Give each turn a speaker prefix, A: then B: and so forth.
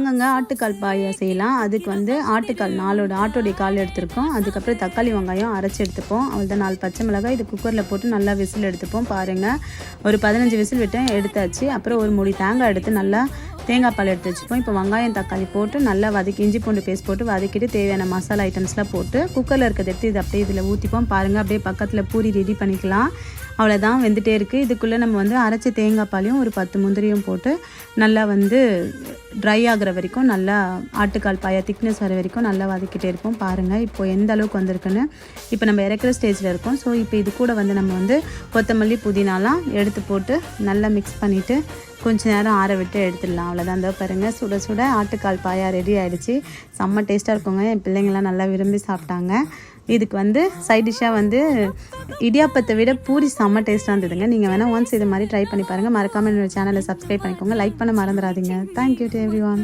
A: அங்கங்கே ஆட்டுக்கால் பாயா செய்யலாம். அதுக்கு வந்து ஆட்டுக்கால் நாலோட ஆட்டோடைய கால் எடுத்திருக்கோம். அதுக்கப்புறம் தக்காளி வெங்காயம் அரைச்சி எடுத்துப்போம். அவ்வளோதான் நாலு பச்சை மிளகாய் இது குக்கரில் போட்டு நல்லா விசில் எடுத்துப்போம். பாருங்கள் ஒரு பதினஞ்சு விசில் விட்டேன் எடுத்தாச்சு. அப்புறம் ஒரு மூடி தேங்காய் எடுத்து நல்லா தேங்காய் பால் எடுத்து வச்சுப்போம். இப்போ வெங்காயம் தக்காளி போட்டு நல்லா வதக்கி இஞ்சி பூண்டு பேஸ்ட் போட்டு வதக்கிட்டு தேவையான மசாலா ஐட்டம்ஸ்லாம் போட்டு குக்கரில் இருக்கிறத எடுத்து இது அப்படியே இதில் ஊற்றிப்போம் பாருங்கள் அப்படியே பக்கத்தில் பூரி ரெடி பண்ணிக்கலாம். அவ்வளோதான் வெந்துகிட்டே இருக்குது இதுக்குள்ளே நம்ம வந்து அரைச்ச தேங்காய் பாலையும் ஒரு பத்து முந்திரியும் போட்டு நல்லா வந்து ட்ரை ஆகிற வரைக்கும் நல்லா ஆட்டுக்கால் பாயா திக்னஸ் வர வரைக்கும் நல்லா வதக்கிட்டே இருப்போம். பாருங்கள் இப்போ எந்த அளவுக்கு வந்திருக்குன்னு. இப்போ நம்ம இறக்குற ஸ்டேஜில் இருக்கோம். ஸோ இப்போ இது கூட வந்து நம்ம வந்து கொத்தமல்லி புதினாலாம் எடுத்து போட்டு நல்லா மிக்ஸ் பண்ணிவிட்டு கொஞ்ச நேரம் ஆற விட்டு எடுத்துடலாம். அவ்வளோதான் அந்த பாருங்கள் சுட சுட ஆட்டுக்கால் பாயா ரெடி ஆகிடுச்சு செம்ம டேஸ்ட்டாக இருக்குங்க. என் பிள்ளைங்களாம் நல்லா விரும்பி சாப்பிட்டாங்க. இதுக்கு வந்து சைட் டிஷ்ஷாக வந்து இடியாப்பத்தை விட பூரி செம்ம டேஸ்ட்டாக இருந்ததுங்க. நீங்கள் வேணால் ஒன்ஸ் இது மாதிரி ட்ரை பண்ணி பாருங்கள் மறக்காமல் என்னோடய சேனலை சப்ஸ்கிரைப் பண்ணிக்கோங்க. லைக் பண்ண மறந்துடாதீங்க. Thank you to every one